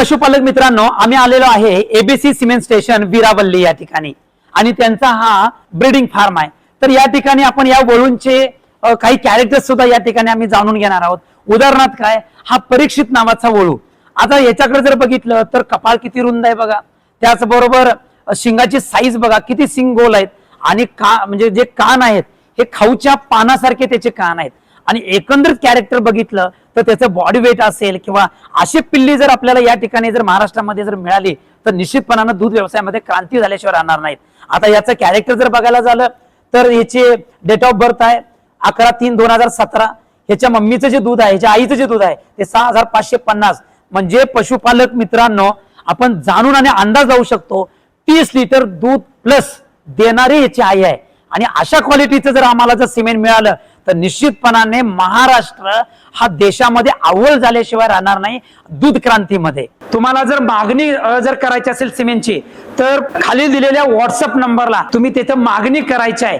पशुपालक मित्रांनो आम्ही आलेलो आहे एबीसी सिमेंट स्टेशन विरावल्ली या ठिकाणी. आणि त्यांचा हा ब्रीडिंग फार्म आहे. तर या ठिकाणी आपण या वळूंचे काही कॅरेक्टर्स सुद्धा या ठिकाणी आम्ही जाणून घेणार आहोत. उदाहरणार्थ काय? हा परीक्षित नावाचा वळू. आता याच्याकडे जर बघितलं तर कपाळ किती रुंद आहे बघा. त्याचबरोबर शिंगाची साईज बघा किती सिंग गोल आहेत. आणि का म्हणजे जे कान आहेत हे खाऊच्या पानासारखे त्याचे कान आहेत. आणि एकंदरीत कॅरेक्टर बघितलं तर त्याचं बॉडी वेट असेल किंवा अशी पिल्ली जर आपल्याला या ठिकाणी जर महाराष्ट्रामध्ये जर मिळाली तर निश्चितपणानं दूध व्यवसायामध्ये क्रांती झाल्याशिवाय राहणार नाहीत. आता याचं कॅरेक्टर जर बघायला झालं तर याचे डेट ऑफ बर्थ आहे अकरा तीन दोन हजार सतरा. ह्याच्या मम्मीचं जे दूध आहे ह्याच्या आईचं जे दूध आहे ते सहा हजार पाचशे पन्नास. म्हणजे पशुपालक मित्रांनो आपण जाणून आणि अंदाज लावू शकतो तीस लिटर दूध प्लस देणारी याची आई आहे. आणि अशा क्वालिटीचं जर आम्हाला जर सिमेंट मिळालं तर निश्चितपणाने महाराष्ट्र हा देशामध्ये अव्वल झाल्याशिवाय राहणार नाही दूध क्रांतीमध्ये. तुम्हाला जर मागणी जर करायची असेल सिमेंटची तर खाली दिलेल्या व्हॉट्सअप नंबरला तुम्ही तिथे मागणी करायची आहे.